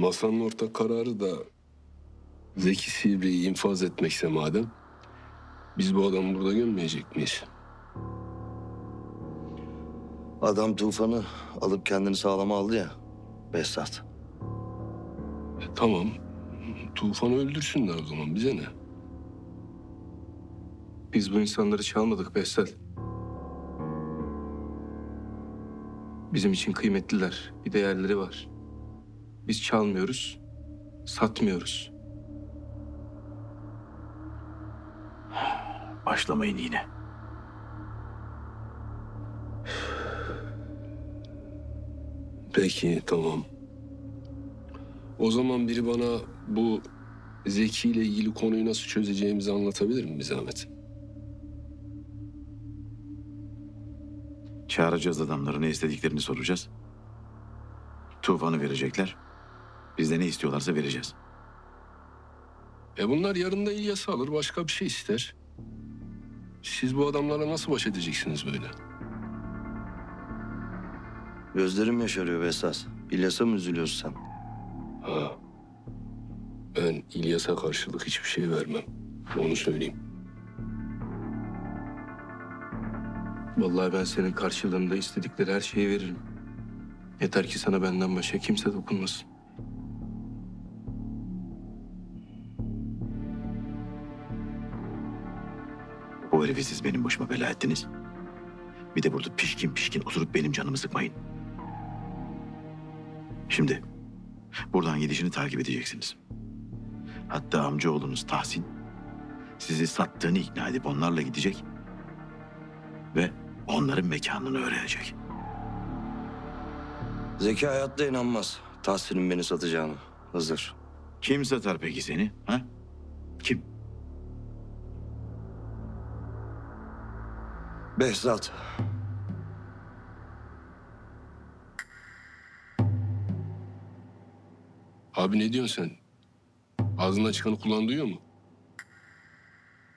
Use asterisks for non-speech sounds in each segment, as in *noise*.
masanın ortak kararı da Zeki Sivri'yi infaz etmekse madem biz bu adamı burada gömmeyecek miyiz? Adam tufanı alıp kendini sağlama aldı ya. Behzat. E, tamam. Tufan'ı öldürsünler o zaman bize ne? Biz bu insanları çalmadık Behzat. Bizim için kıymetliler. Bir değerleri var. Biz çalmıyoruz, satmıyoruz. Başlamayın yine. Peki tamam. O zaman biri bana bu Zeki ile ilgili konuyu nasıl çözeceğimizi anlatabilir mi bir zahmet? Çağıracağız adamları ne istediklerini soracağız. Tufanı verecekler. Biz de ne istiyorlarsa vereceğiz. E bunlar yarın da İlyas'ı alır başka bir şey ister. Siz bu adamlarla nasıl baş edeceksiniz böyle? Gözlerim yaşarıyor Behzat. İlyas'a mı üzülüyorsun sen? Ha. Ben İlyas'a karşılık hiçbir şey vermem. Onu söyleyeyim. Vallahi ben senin karşılığında istedikleri her şeyi veririm. Yeter ki sana benden başka kimse dokunmasın. Bu herifi siz benim başıma bela ettiniz. Bir de burada pişkin pişkin oturup benim canımı sıkmayın. Şimdi buradan gidişini takip edeceksiniz. Hatta amcaoğlunuz Tahsin sizi sattığını ikna edip onlarla gidecek ve onların mekanını öğrenecek. Zeki hayatta inanmaz. Tahsin'in beni satacağını. Hızır. Kim satar peki seni? Ha? Kim? Behzat. Abi ne diyorsun sen? Ağzından çıkanı kulağın duyuyor mu?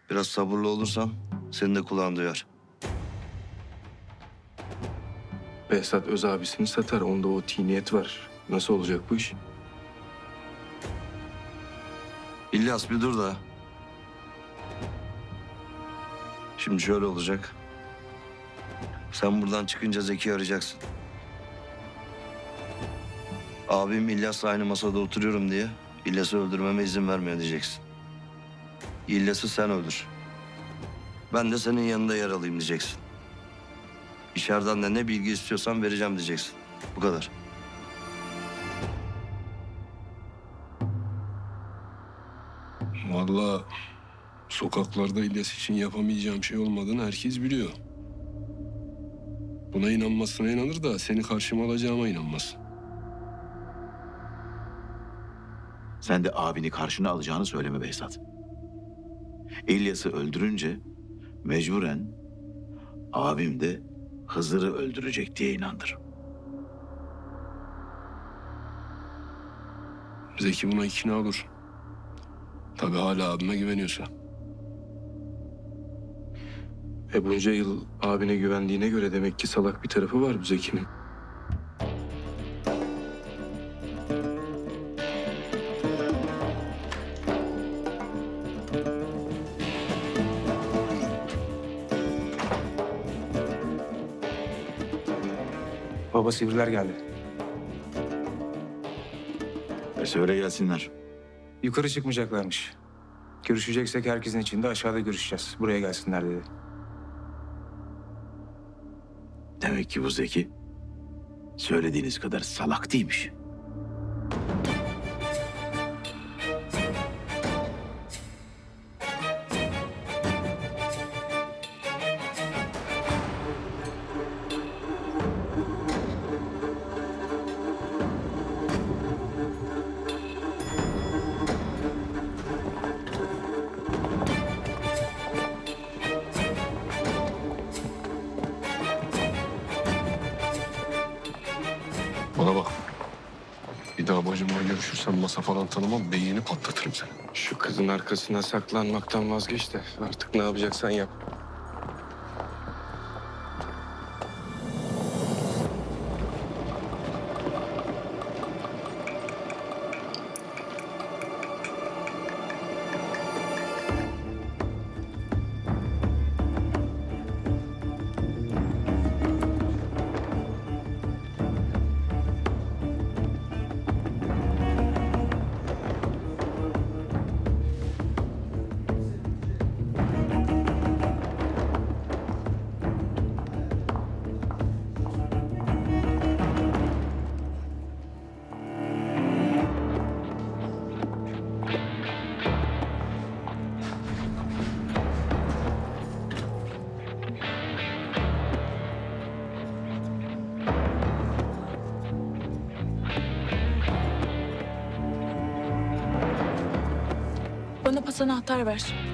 Biraz sabırlı olursan senin de kulağın duyar. Behzat öz abisini satar. Onda o tiniyet var. Nasıl olacak bu iş? İlyas bir dur da. Şimdi şöyle olacak. Sen buradan çıkınca Zeki'yi arayacaksın. Abim İlyas'la aynı masada oturuyorum diye İlyas'ı öldürmeme izin vermiyor diyeceksin. İlyas'ı sen öldür. Ben de senin yanında yer alayım diyeceksin. İçeriden de ne bilgi istiyorsan vereceğim diyeceksin. Bu kadar. Vallahi sokaklarda İlyas için yapamayacağım şey olmadığını herkes biliyor. Buna inanmasına inanır da seni karşıma alacağıma inanmaz. Sen de abini karşına alacağını söyleme Behzat. İlyas'ı öldürünce mecburen abim de Hızır'ı öldürecek diye inandır. Zeki buna ikna olur. Tabii hala abime güveniyorsa. E bunca yıl abine güvendiğine göre demek ki salak bir tarafı var bu Zeki'nin. Baba sivriler geldi. E söyle gelsinler. Yukarı çıkmayacaklarmış. Görüşeceksek herkesin içinde aşağıda görüşeceğiz. Buraya gelsinler dedi. Demek ki bu Zeki söylediğiniz kadar salak değilmiş. Bana bak. Bir daha bacımla görüşürsen masa falan tanımam. Beynini patlatırım seni. Şu kızın arkasına saklanmaktan vazgeç de artık ne yapacaksan yap. Kapat anahtar ver.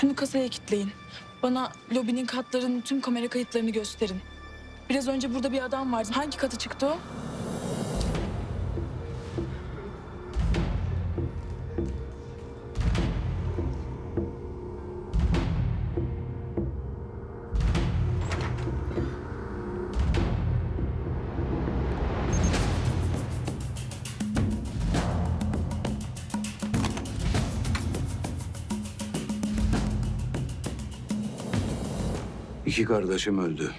Şunu kasaya kilitleyin. Bana lobinin katlarının tüm kamera kayıtlarını gösterin. Biraz önce burada bir adam vardı. Hangi kata çıktı o? İki kardeşim öldü.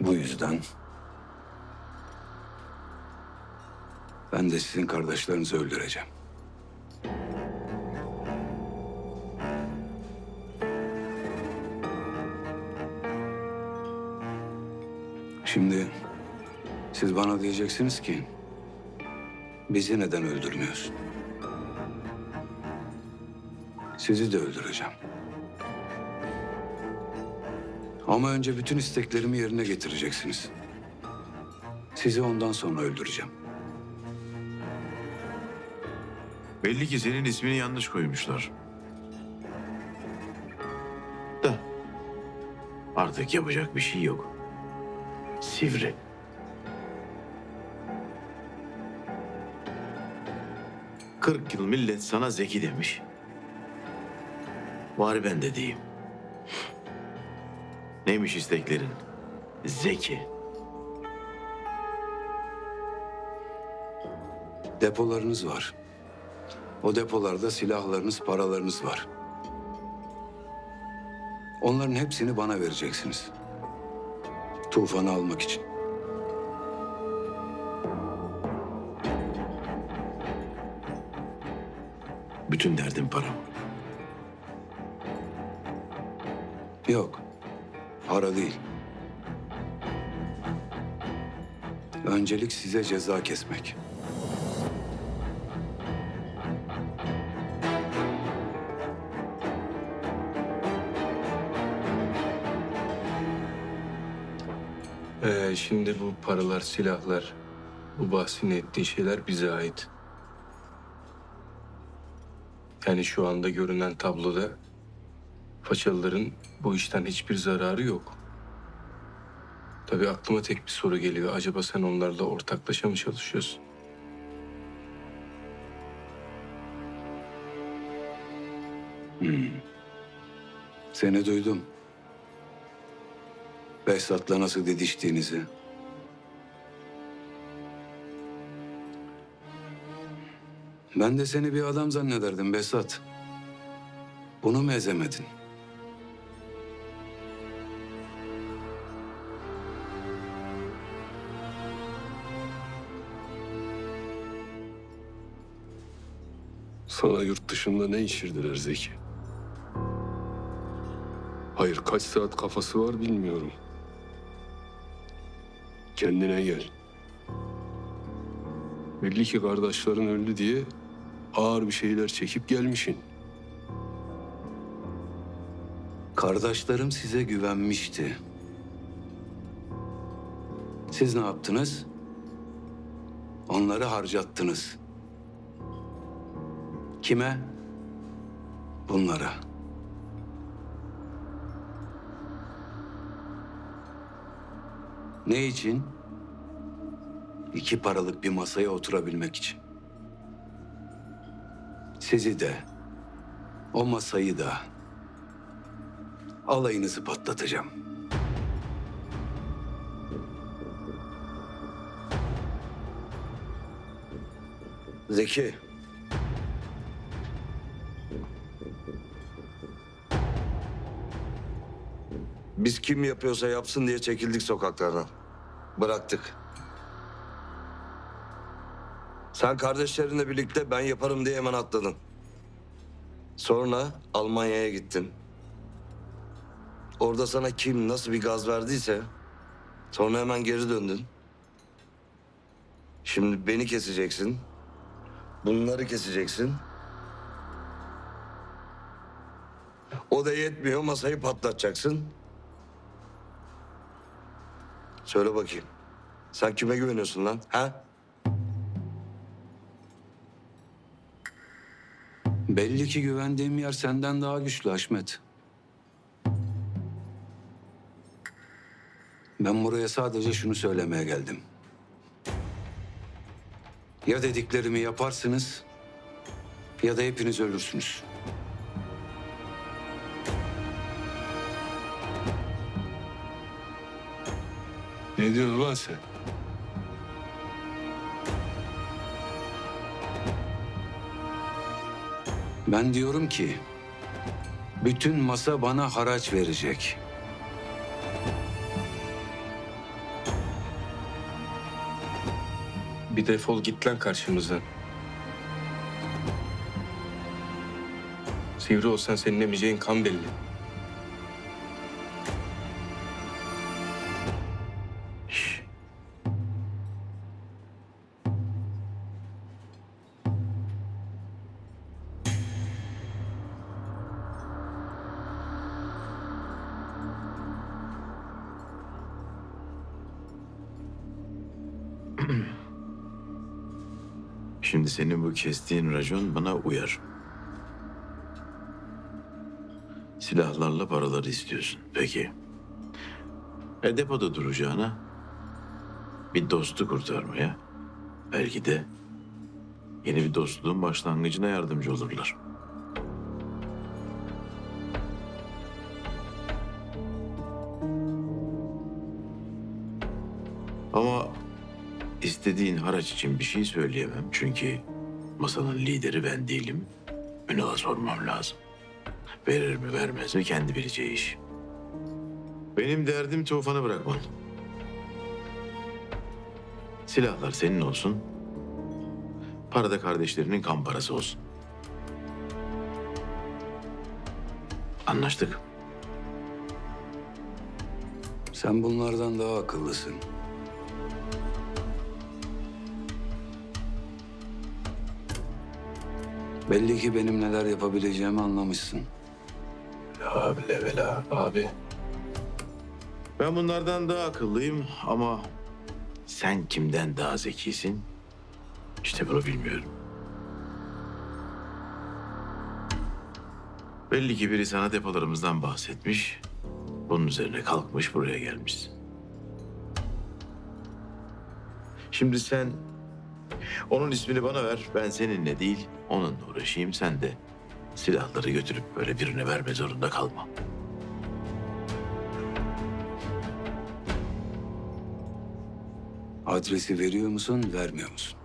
Bu yüzden ben de sizin kardeşlerinizi öldüreceğim. Şimdi siz bana diyeceksiniz ki bizi neden öldürmüyorsun? Sizi de öldüreceğim. Ama önce bütün isteklerimi yerine getireceksiniz. Sizi ondan sonra öldüreceğim. Belli ki senin ismini yanlış koymuşlar. Da artık yapacak bir şey yok. Sivri. Kırk yıl millet sana zeki demiş. Bari ben de diyeyim. Neymiş isteklerin? Zeki. Depolarınız var. O depolarda silahlarınız, paralarınız var. Onların hepsini bana vereceksiniz. Tufanı almak için. Bütün derdin para mı? Yok. Para değil. Öncelik size ceza kesmek. Ee, şimdi bu paralar, silahlar, bu bahsini ettiğin şeyler bize ait. Yani şu anda görünen tabloda Façalıların bu işten hiçbir zararı yok. Tabii aklıma tek bir soru geliyor. Acaba sen onlarla ortaklaşa mı çalışıyorsun? Hmm. Seni duydum. Behzat'la nasıl didiştiğinizi. Ben de seni bir adam zannederdim Behzat. Bunu mu ezemedin? Sana yurt dışında ne işirdiler Zeki? Hayır kaç saat kafası var bilmiyorum. Kendine gel. Belli ki kardeşlerin öldü diye ağır bir şeyler çekip gelmişsin. Kardeşlerim size güvenmişti. Siz ne yaptınız? Onları harcattınız. Kime? Bunlara. Ne için? İki paralık bir masaya oturabilmek için. Sizi de, o masayı da alayınızı patlatacağım. Zeki. Biz kim yapıyorsa yapsın diye çekildik sokaklardan. Bıraktık. Sen kardeşlerinle birlikte ben yaparım diye hemen atladın. Sonra Almanya'ya gittin. Orada sana kim nasıl bir gaz verdiyse sonra hemen geri döndün. Şimdi beni keseceksin. Bunları keseceksin. O da yetmiyor masayı patlatacaksın. Söyle bakayım. Sen kime güveniyorsun lan? Ha? Belli ki güvendiğim yer senden daha güçlü Haşmet. Ben buraya sadece şunu söylemeye geldim. Ya dediklerimi yaparsınız ya da hepiniz ölürsünüz. Ne diyorsun lan sen? Ben diyorum ki bütün masa bana haraç verecek. Bir defol git lan karşımızdan. Sivri olsan senin emeceğin kan belli. *clears throat* Şimdi senin bu kestiğin racon bana uyar. Silahlarla paraları istiyorsun. Peki. E depoda duracağına bir dostu kurtarmaya belki de yeni bir dostluğun başlangıcına yardımcı olurlar. Ama istediğin haraç için bir şey söyleyemem. Çünkü masanın lideri ben değilim. Ünal'a sormam lazım. Verir mi vermez mi kendi bileceği iş. Benim derdim Tufan'ı bırakman. Silahlar senin olsun. Para da kardeşlerinin kan parası olsun. Anlaştık. Sen bunlardan daha akıllısın. Belli ki benim neler yapabileceğimi anlamışsın. Abi levela abi. Ben bunlardan daha akıllıyım ama sen kimden daha zekisin? İşte bunu bilmiyorum. Belli ki biri sana depolarımızdan bahsetmiş. Bunun üzerine kalkmış buraya gelmişsin. Şimdi sen onun ismini bana ver. Ben seninle değil onunla uğraşayım. Sen de silahları götürüp böyle birine verme zorunda kalma. Adresi veriyor musun, vermiyor musun?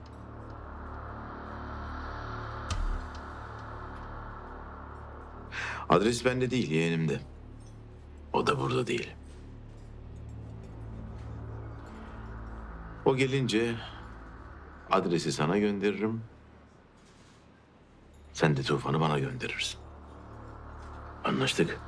Adres bende değil, yeğenimde. O da burada değil. O gelince adresi sana gönderirim. Sen de Tufan'ı bana gönderirsin. Anlaştık.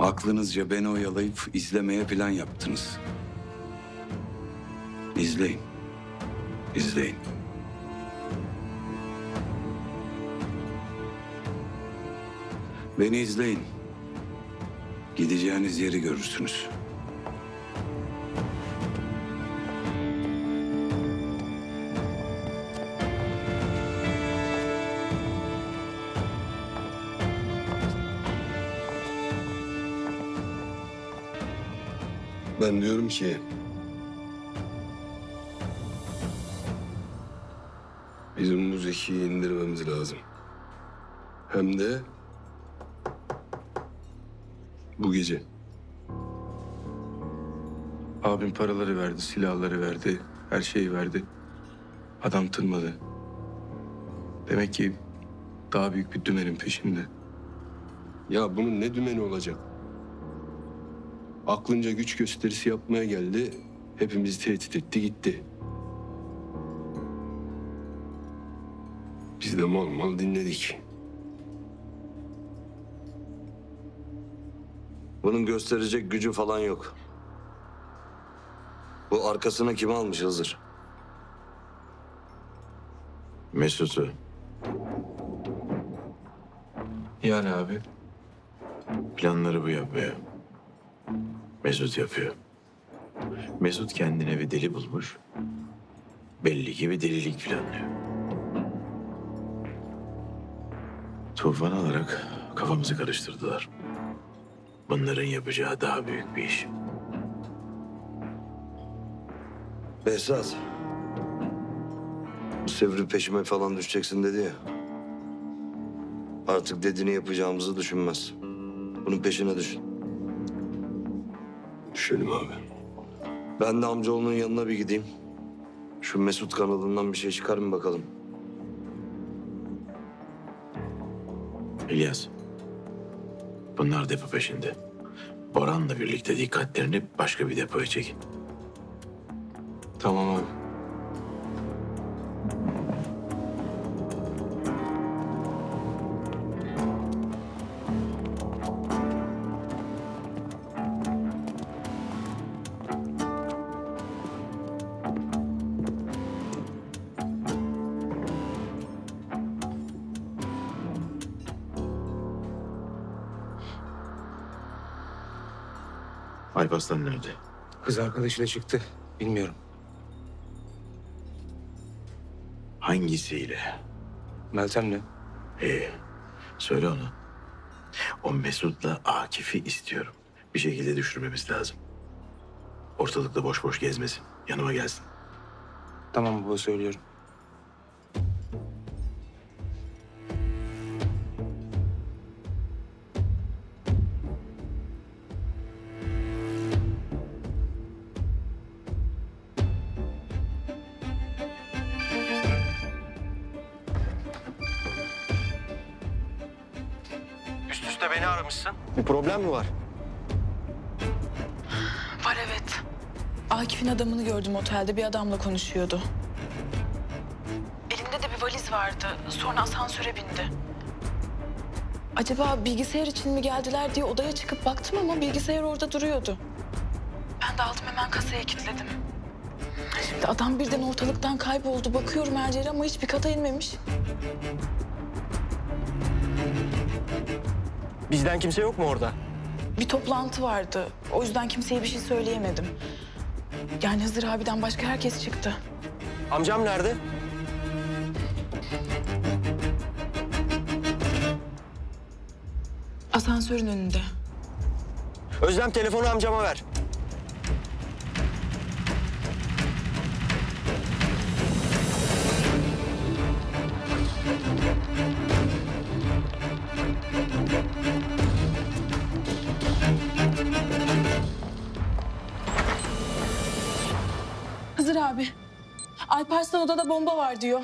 Aklınızca beni oyalayıp izlemeye plan yaptınız. İzleyin. İzleyin. Beni izleyin. Gideceğiniz yeri görürsünüz. Ben diyorum ki... Bizim bu Zeki'yi indirmemiz lazım. Hem de... Bu gece. Abim paraları verdi, silahları verdi, her şeyi verdi. Adam tırmadı. Demek ki daha büyük bir dümenin peşinde. Ya bunun ne dümeni olacak? Aklınca güç gösterisi yapmaya geldi. Hepimizi tehdit etti gitti. Biz de mal mal dinledik. Bunun gösterecek gücü falan yok. Bu arkasına kim almış Hızır? Mesut'u Yani abi planları bu yapıyor. Mesut yapıyor. Mesut kendine bir deli bulmuş. Belli ki bir delilik planlıyor. Tufan alarak kafamızı karıştırdılar. Bunların yapacağı daha büyük bir iş. Behzat. Bu Sevri peşime falan düşeceksin dedi ya. Artık dediğini yapacağımızı düşünmez. Bunun peşine düşün. Düşelim abi. Ben de amcaoğlunun yanına bir gideyim. Şu Mesut kanalından bir şey çıkar mı bakalım? İlyas. Bunlar depo peşinde. Boran'la birlikte dikkatlerini başka bir depoya çekin. tamam abi. Alparslan nerede? Kız arkadaşıyla çıktı. Bilmiyorum. Hangisiyle? Meltem'le. İyi. Söyle ona. O Mesut'la Akif'i istiyorum. Bir şekilde düşürmemiz lazım. Ortalıkta boş boş gezmesin. Yanıma gelsin. Tamam baba söylüyorum. Problem mi var? Var evet. Akif'in adamını gördüm otelde. Bir adamla konuşuyordu. Elinde de bir valiz vardı. Sonra asansöre bindi. Acaba bilgisayar için mi geldiler diye odaya çıkıp baktım ama bilgisayar orada duruyordu. Ben de aldım hemen kasaya kilitledim. Şimdi adam birden ortalıktan kayboldu. Bakıyorum her yere ama hiçbir kata inmemiş. Bizden kimse yok mu orada? Bir toplantı vardı. O yüzden kimseye bir şey söyleyemedim. Yani Hızır abiden başka herkes çıktı. Amcam nerede? Asansörün önünde. Özlem telefonu amcama ver. Hızır abi. Alparslan odada bomba var diyor.